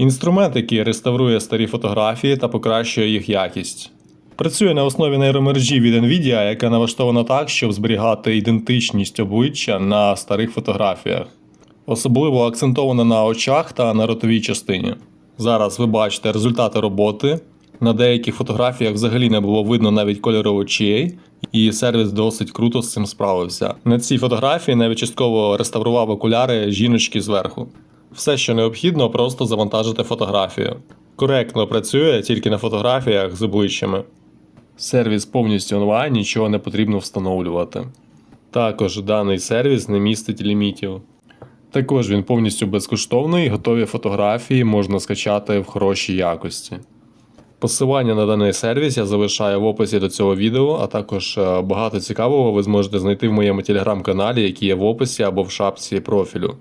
Інструмент, який реставрує старі фотографії та покращує їх якість. Працює на основі нейромережі від Nvidia, яка налаштована так, щоб зберігати ідентичність обличчя на старих фотографіях. Особливо акцентована на очах та на ротовій частині. Зараз ви бачите результати роботи. На деяких фотографіях взагалі не було видно навіть кольору очей, і сервіс досить круто з цим справився. На цій фотографії навіть частково реставрував окуляри жіночки зверху. Все, що необхідно, просто завантажити фотографію. Коректно працює тільки на фотографіях з обличчями. Сервіс повністю онлайн, нічого не потрібно встановлювати. Також даний сервіс не містить лімітів. Також він повністю безкоштовний, готові фотографії можна скачати в хорошій якості. Посилання на даний сервіс я залишаю в описі до цього відео, а також е, багато цікавого ви зможете знайти в моєму телеграм-каналі, який є в описі або в шапці профілю.